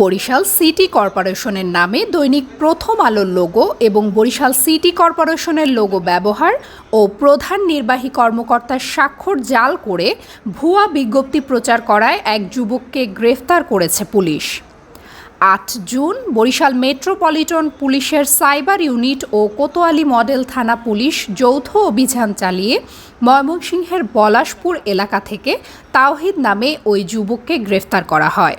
Barishal city কর্পোরেশনের নামে দৈনিক প্রথম আলোর লোগো এবং বরিশাল সিটি কর্পোরেশনের লোগো ব্যবহার ও প্রধান নির্বাহী কর্মকর্তার স্বাক্ষর জাল করে ভুয়া বিজ্ঞপ্তি প্রচার করায় এক যুবককে গ্রেফতার করেছে পুলিশ। আট জুন বরিশাল মেট্রোপলিটন পুলিশের সাইবার ইউনিট ও কোতোয়ালি মডেল থানা পুলিশ যৌথ অভিযান চালিয়ে ময়মনসিংহের পলাশপুর এলাকা থেকে তাওহিদ নামে ওই যুবককে গ্রেফতার করা হয়।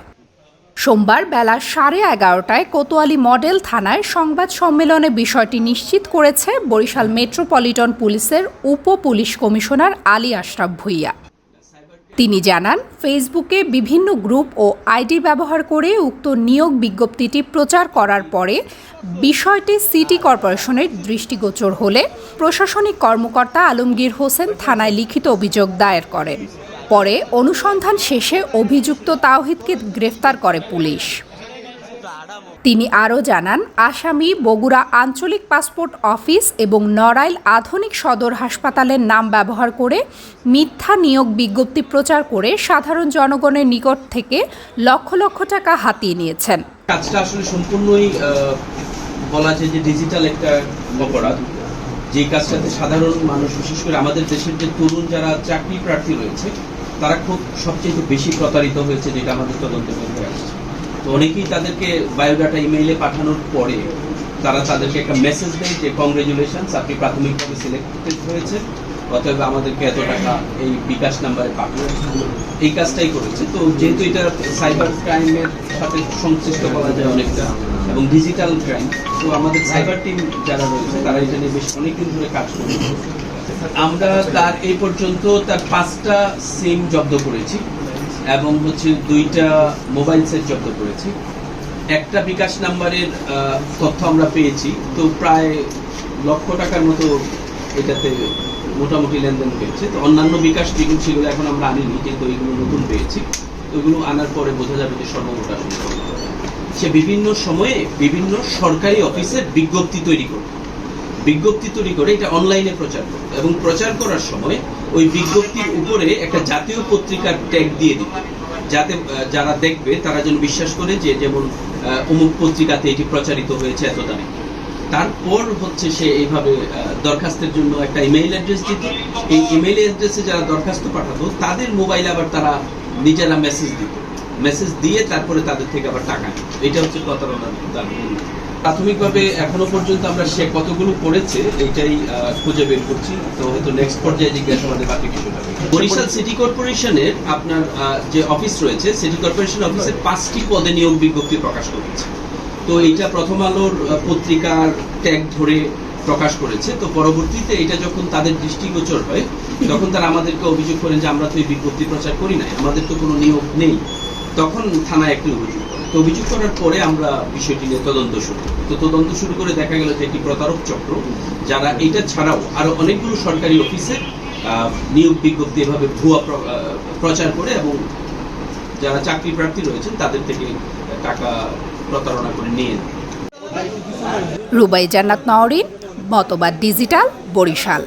সোমবার বেলা সাড়ে এগারোটায় কোতোয়ালি মডেল থানায় সংবাদ সম্মেলনে বিষয়টি নিশ্চিত করেছে বরিশাল মেট্রোপলিটন পুলিশের উপ পুলিশ কমিশনার আলী আশরাফ ভুইয়া। তিনি জানান, ফেসবুকে বিভিন্ন গ্রুপ ও আইডি ব্যবহার করে উক্ত নিয়োগ বিজ্ঞপ্তিটি প্রচার করার পরে বিষয়টি সিটি কর্পোরেশনের দৃষ্টিগোচর হলে প্রশাসনিক কর্মকর্তা আলমগীর হোসেন থানায় লিখিত অভিযোগ দায়ের করেন। পরে অনুসন্ধান শেষে অভিযুক্ত তাওহিদকে গ্রেফতার করে পুলিশ। তিনি আরও জানান, আসামি বগুড়া আঞ্চলিক পাসপোর্ট অফিস এবং নড়াইল আধুনিক সদর হাসপাতালের নাম ব্যবহার করে মিথ্যা নিয়োগ বিজ্ঞপ্তি প্রচার করে সাধারণ জনগণের নিকট থেকে লক্ষ লক্ষ টাকা হাতিয়ে নিয়েছেন। কাজটা আসলে সম্পূর্ণই বলা যায় যে ডিজিটাল একটা অপরাধ। যে কাজটাতে সাধারণ মানুষ, বিশেষ করে আমাদের দেশের যে তরুণ যারা চাকরি প্রার্থী রয়েছে তারা খুব সবচেয়ে বেশি প্রতারিত হয়েছে যেটা আমাদের তদন্ত করতে আসছে। তো অনেকেই তাদেরকে বায়োডাটা ইমেইলে পাঠানোর পরে তারা তাদেরকে একটা মেসেজ দেয় যে কংগ্রেচুলেশনস আপনি প্রাথমিকভাবে সিলেক্টেড হয়েছে অতএব আমাদেরকে এত টাকা এই বিকাশ নাম্বারে পাঠিয়ে এই কাজটাই করেছে। তো যেহেতু এটা সাইবার ক্রাইমের সাথে সংশ্লিষ্ট বলা যায় অনেকটা, এবং ডিজিটাল ক্রাইম তো আমাদের সাইবার টিম যারা রয়েছে, তারা এটা নিয়ে বেশ অনেকদিন ধরে কাজ করছে। আমরা তার এই পর্যন্ত তার পাঁচটা সিম জব্দ করেছি এবং হচ্ছে দুইটা মোবাইল সেট জব্দ করেছি। একটা বিকাশ নাম্বারের তথ্য আমরা পেয়েছি। তো প্রায় লক্ষ টাকার মতো এটাতে মোটামুটি লেনদেন হয়েছে। তো অন্যান্য বিকাশ যেগুলো, সেগুলো এখন আমরা আনিনি কিন্তু এগুলো নতুন পেয়েছি। তো ওগুলো আনার পরে বোঝা যাবে যে সর্বমোট সে বিভিন্ন সময়ে বিভিন্ন সরকারি অফিসের বিজ্ঞপ্তি তৈরি করবে। বিজ্ঞপ্তি তৈরি করে এটা অনলাইনে প্রচার করবে। এবং প্রচার করার সময় ওই বিজ্ঞপ্তির উপরে একটা জাতীয় পত্রিকার ট্যাগ দিয়ে দিবে। যাতে যারা দেখবে, তারা যেন বিশ্বাস করে যে যেমন অমুক পত্রিকাতে এটি প্রচারিত হয়েছে এত দামে তারপর হচ্ছে সে এইভাবে দরখাস্তের জন্য একটা ইমেইল অ্যাড্রেস দিত। এই ইমেইল অ্যাড্রেসে যারা দরখাস্ত পাঠাতো, তাদের মোবাইলে আবার তারা নিজেরা মেসেজ দিত। মেসেজ দিয়ে তারপরে তাদের থেকে আবার টাকা এটা হচ্ছে প্রতারণার। প্রাথমিকভাবে এখনও পর্যন্ত আমরা সে কতগুলো করেছে এটাই খুঁজে বের করছি। তো হয়তো নেক্সট পর্যায়ে জিজ্ঞাসাবাদে বাকি হবে। বরিশাল সিটি কর্পোরেশনের আপনার যে অফিস রয়েছে সিটি কর্পোরেশন অফিসের পাঁচটি পদে নিয়োগ বিজ্ঞপ্তি প্রকাশ করেছে। তো এইটা প্রথম আলোর পত্রিকার ট্যাগ ধরে প্রকাশ করেছে। তো পরবর্তীতে এটা যখন তাদের দৃষ্টিগোচর হয়, তখন তারা আমাদেরকে অভিযোগ করেন যে আমরা তো এই বিজ্ঞপ্তি প্রচার করি নাই, আমাদের তো কোনো নিয়োগ নেই। তখন থানায় একটি অভিযোগ তো অভিযোগ করার পরে আমরা বিষয়টি নিয়ে তদন্ত শুরু তো তদন্ত শুরু করে দেখা গেল যে একটি প্রতারক চক্র, যারা এটা ছাড়াও আরও অনেকগুলো সরকারি অফিসে নিয়োগ বিজ্ঞপ্তি এভাবে ভুয়া প্রচার করে এবং যারা চাকরি প্রার্থী রয়েছেন, তাদের থেকে টাকা প্রতারণা করে নিয়ে রুবাই জান্নাত নওরিন মতবাদ ডিজিটাল, বরিশাল।